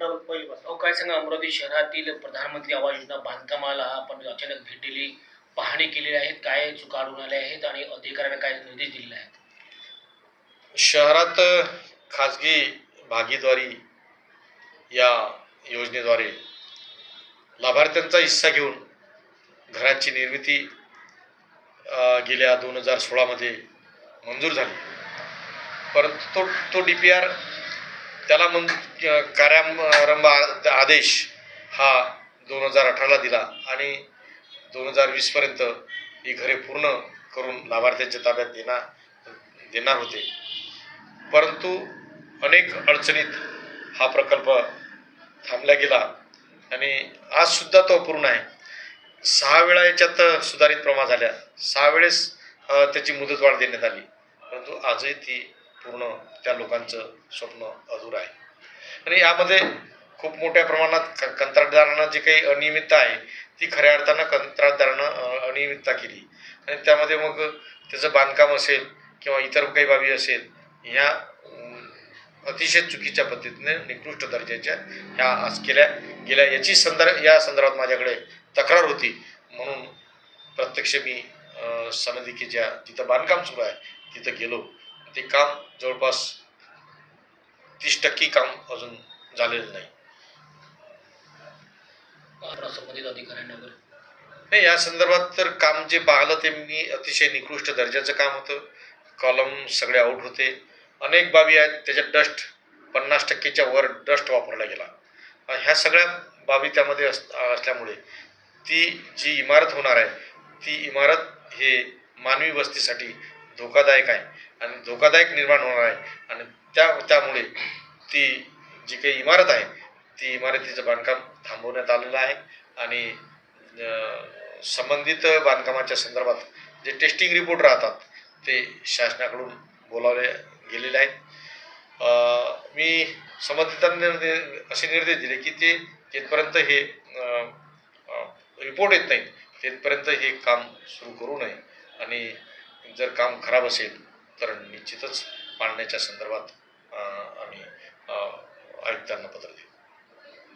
Double पहिलीपासून अहो काय सांगा अमरावती शहरातील प्रधानमंत्री आवास योजना बांधकामाला आपण अचानक भेट दिली पाहणी केलेली आहे काय चुका आढळून आल्या आहेत आणि अधिकाऱ्यांना काय निर्देश दिलेले आहेत? शहरात खाजगी भागीद्वारी या योजनेद्वारे लाभार्थ्यांचा हिस्सा घेऊन घरांची निर्मिती गेल्या दोन हजार सोळामध्ये मंजूर झाली. परंतु तो तो डी पी आर त्याला मग कार्यारंभ आदेश हा दोन हजार अठराला दिला आणि दोन हजार वीसपर्यंत ही घरे पूर्ण करून लाभार्थ्यांच्या ताब्यात देणार देणार होते. परंतु अनेक अडचणीत हा प्रकल्प थांबला गेला आणि आजसुद्धा तो अपूर्ण आहे. सहा वेळा याच्यात सुधारित प्रमाण झाल्या. सहा वेळेस त्याची मुदतवाढ देण्यात आली. परंतु आजही ती पूर्ण त्या लोकांचं स्वप्न अधूर आहे. आणि यामध्ये खूप मोठ्या प्रमाणात क- कंत्राटदारांना जी काही अनियमितता आहे ती खऱ्या अर्थानं कंत्राटदारानं अनियमितता केली. आणि त्यामध्ये मग त्याचं बांधकाम असेल किंवा इतर काही बाबी असेल ह्या अतिशय चुकीच्या पद्धतीने निकृष्ट दर्जाच्या ह्या आज केल्या गेल्या. याची संदर्भ या संदर्भात माझ्याकडे तक्रार होती. म्हणून प्रत्यक्ष मी अं, जिथं बांधकाम सुरू आहे तिथं गेलो. ते काम जवळपास तीस टक्के काम अजून झालेलं नाही. संबंधित अधिकाऱ्यांना नाही या संदर्भात तर काम जे पाहिलं ते मी अतिशय निकृष्ट दर्जाचं काम होतं. कॉलम सगळे आऊट होते. अनेक बाबी आहेत त्याच्यात डस्ट पन्नास टक्केच्या वर डस्ट वापरला गेला. ह्या सगळ्या बाबी त्यामध्ये अस असल्यामुळे ती जी इमारत होणार आहे ती इमारत हे मानवी वस्तीसाठी धोकादायक आहे. आणि धोकादायक निर्माण होणार आहे. आणि त्या त्यामुळे ती जी काही इमारत आहे ती इमारतीचं बांधकाम थांबवण्यात आलेलं आहे. आणि संबंधित बांधकामाच्या संदर्भात जे टेस्टिंग रिपोर्ट राहतात ते शासनाकडून बोलावले गेलेले आहेत. मी संबंधितांना असे निर्देश दिले की ते जिथपर्यंत हे रिपोर्ट येत नाहीत. तिथपर्यंत हे काम सुरू करू नये. आणि जर काम खराब असेल तर निश्चितच पाळण्याच्या संदर्भात आम्ही आयुक्तांना पत्र देऊ.